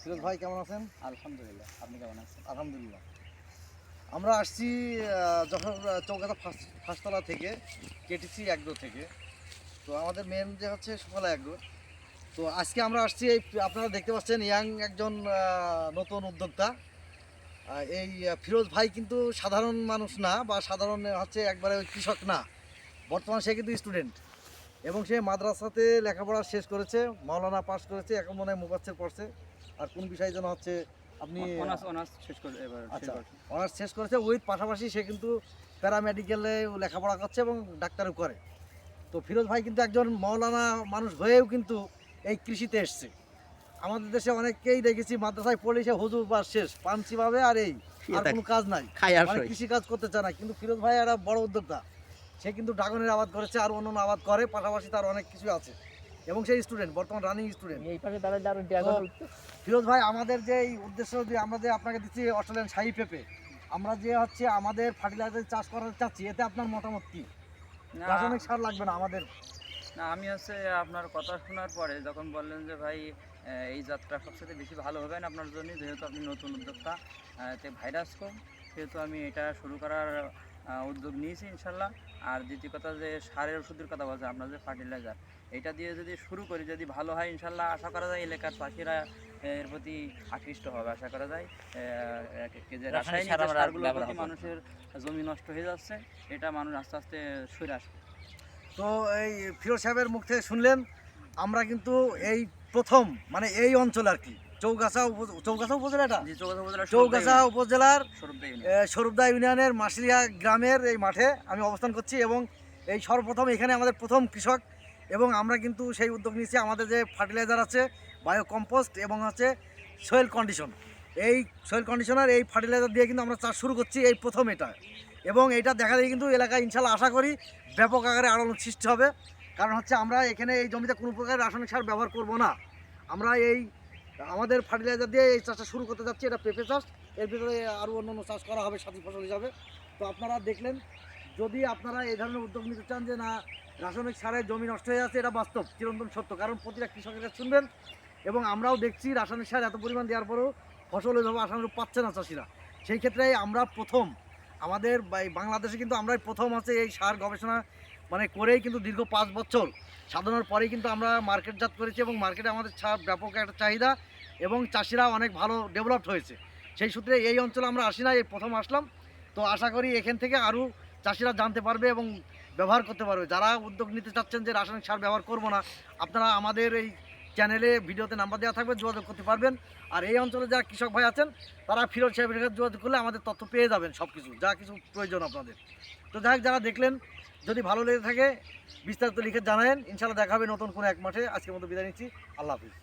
ফিরোজ ভাই কেমন আছেন? আলহামদুলিল্লাহ আপনি কেমন আছেন? আলহামদুলিল্লাহ। আমরা আসছি যখন চৌকাতা ফাঁসতলা থেকে কেটিসি একডো থেকে। তো আমাদের মেন যে হচ্ছে সুফলা একডো তো আজকে আমরা আসছি এই আপনারা দেখতে পাচ্ছেন ইয়াং একজন নতুন উদ্যোক্তা। এই ফিরোজ ভাই কিন্তু সাধারণ মানুষ না বা সাধারণ হচ্ছে একবারে ওই কৃষক না। বর্তমানে সে কিন্তু স্টুডেন্ট এবং সে মাদ্রাসাতে লেখাপড়া শেষ করেছে মাওলানা পাস করেছে এখন মনে হয় মুবাচ্ছের পড়ছে। আর কোন বিষয়ে যেন হচ্ছে আপনি অনার্স অনার্স শেষ করে এবার আচ্ছা। অনার্স শেষ করেছে উইথ পাশাপাশি সে কিন্তু প্যারামেডিক্যালে লেখাপড়া করছে এবং ডাক্তারও করে। তো ফিরোজ ভাই কিন্তু একজন মৌলানা মানুষ হয়েও কিন্তু এই কৃষিতে এসছে। আমাদের দেশে অনেককেই দেখেছি মাদ্রাসায় পড়ে সে হুজুর বা শেষ পাঞ্চি ভাবে আর এই আর কোনো কাজ নাই। খাই আর মানে কৃষি কাজ করতে চায় না কিন্তু ফিরোজ ভাই একটা বড় উদ্যোক্তা। সে কিন্তু ড্রাগনের আবাদ করেছে আর অন্য অন্য আবাদ করে পাশাপাশি তার অনেক কিছু আছে। এবং সেই স্টুডেন্ট বর্তমান রানিং স্টুডেন্ট এই পাশে দাঁড়ালে আরও ড্রাগন ফিরোজ ভাই আমাদের যে এই উদ্দেশ্য যে আমরা যে আপনাকে দিচ্ছি অস্ট্রেলিয়ান শাহি পেঁপে আমরা যে হচ্ছে আমাদের ফার্টিলাইজার চাষ করার চাচ্ছি এতে আপনার মতামত কি? রাসায়নিক সার লাগবে না আমাদের? না আমি হচ্ছে আপনার কথা শোনার পরে যখন বললেন যে ভাই এই যাত্রা সবচেয়ে বেশি ভালো হবে না আপনার জন্য যেহেতু আপনি নতুন উদ্যোক্তা ভাইরাস কম সেহেতু আমি এটা শুরু করার উদ্যোগ নিয়েছি ইনশাল্লাহ। আর দ্বিতীয় কথা যে সারের ওষুধের কথা বলছে আপনার যে ফার্টিলাইজার এটা দিয়ে যদি শুরু করি যদি ভালো হয় ইনশাল্লাহ আশা করা যায় এলাকার চাষিরা এর প্রতি আকৃষ্ট হবে আশা করা যায়। যে রাসায়নিক সারগুলোর প্রতি মানুষের জমি নষ্ট হয়ে যাচ্ছে এটা মানুষ আস্তে আস্তে সরে আসবে। তো এই ফিরোজ সাহেবের মুখ থেকে শুনলেন আমরা কিন্তু এই প্রথম মানে এই অঞ্চল আর কি। চৌগাছা উপ- চৌগাছা উপজেলা এটা? চৌগাছা উপজেলার স্বরূপদা ইউনিয়নের মাসলিয়া গ্রামের এই মাঠে আমি অবস্থান করছি এবং এই সর্বপ্রথম এখানে আমাদের প্রথম কৃষক এবং আমরা কিন্তু সেই উদ্যোগ নিয়েছি। আমাদের যে ফার্টিলাইজার আছে বায়ো কম্পোস্ট এবং হচ্ছে সয়েল কন্ডিশন। এই সয়েল কন্ডিশনার এই ফার্টিলাইজার দিয়ে কিন্তু আমরা চাষ শুরু করছি এই প্রথম এটা। এবং এটা দেখা যায় কিন্তু এলাকায় ইনশাল্লাহ আশা করি ব্যাপক আকারে আড়াল সৃষ্টি হবে। কারণ হচ্ছে আমরা এখানে এই জমিতে কোনো প্রকার রাসায়নিক সার ব্যবহার করব না। আমরা এই আমাদের ফার্টিলাইজার দিয়ে এই চাষটা শুরু করতে যাচ্ছি, এটা পেঁপে চাষ। এর ভিতরে আরও অন্য অন্য চাষ করা হবে সাথী ফসল হিসাবে। তো আপনারা দেখলেন, যদি আপনারা এই ধরনের উদ্যোগ নিতে চান যে না, রাসায়নিক সারে জমি নষ্ট হয়ে যাচ্ছে এটা বাস্তব, চিরন্তন সত্য। কারণ প্রতিটা কৃষকের কাছে শুনবেন, এবং আমরাও দেখছি রাসায়নিক সার এত পরিমাণ দেওয়ার পরেও ফসল ওইভাবে আসানুরূপ পাচ্ছে না চাষিরা। সেই ক্ষেত্রে আমরা প্রথম, আমাদের বাংলাদেশে কিন্তু আমরাই প্রথম হচ্ছে এই সার গবেষণা মানে করেই কিন্তু দীর্ঘ পাঁচ বছর সাধনার পরেই কিন্তু আমরা মার্কেটজাত করেছি এবং মার্কেটে আমাদের ব্যাপক একটা চাহিদা এবং চাষিরা অনেক ভালো ডেভেলপড হয়েছে। সেই সূত্রে এই অঞ্চলে আমরা আসি না, এই প্রথম আসলাম। তো আশা করি এখান থেকে আরও চাষিরা জানতে পারবে এবং ব্যবহার করতে পারবে। যারা উদ্যোগ নিতে চাচ্ছেন যে রাসায়নিক সার ব্যবহার করব না, আপনারা আমাদের এই চ্যানেলে ভিডিওতে নাম্বার দেওয়া থাকবে, যোগাযোগ করতে পারবেন। আর এই অঞ্চলে যারা কৃষক ভাই আছেন, তারা ফিরোজ সাহেবের সাথে যোগাযোগ করলে আমাদের তথ্য পেয়ে যাবেন সব কিছু যা কিছু প্রয়োজন আপনাদের। তো যাই যারা দেখলেন, যদি ভালো লেগে থাকে, বিস্তারিত লিখে জানায়েন। ইনশাল্লাহ দেখা হবে নতুন কোনো এক মাঠে। আজকের মতো বিদায় নিচ্ছি। আল্লাহ হাফিজ।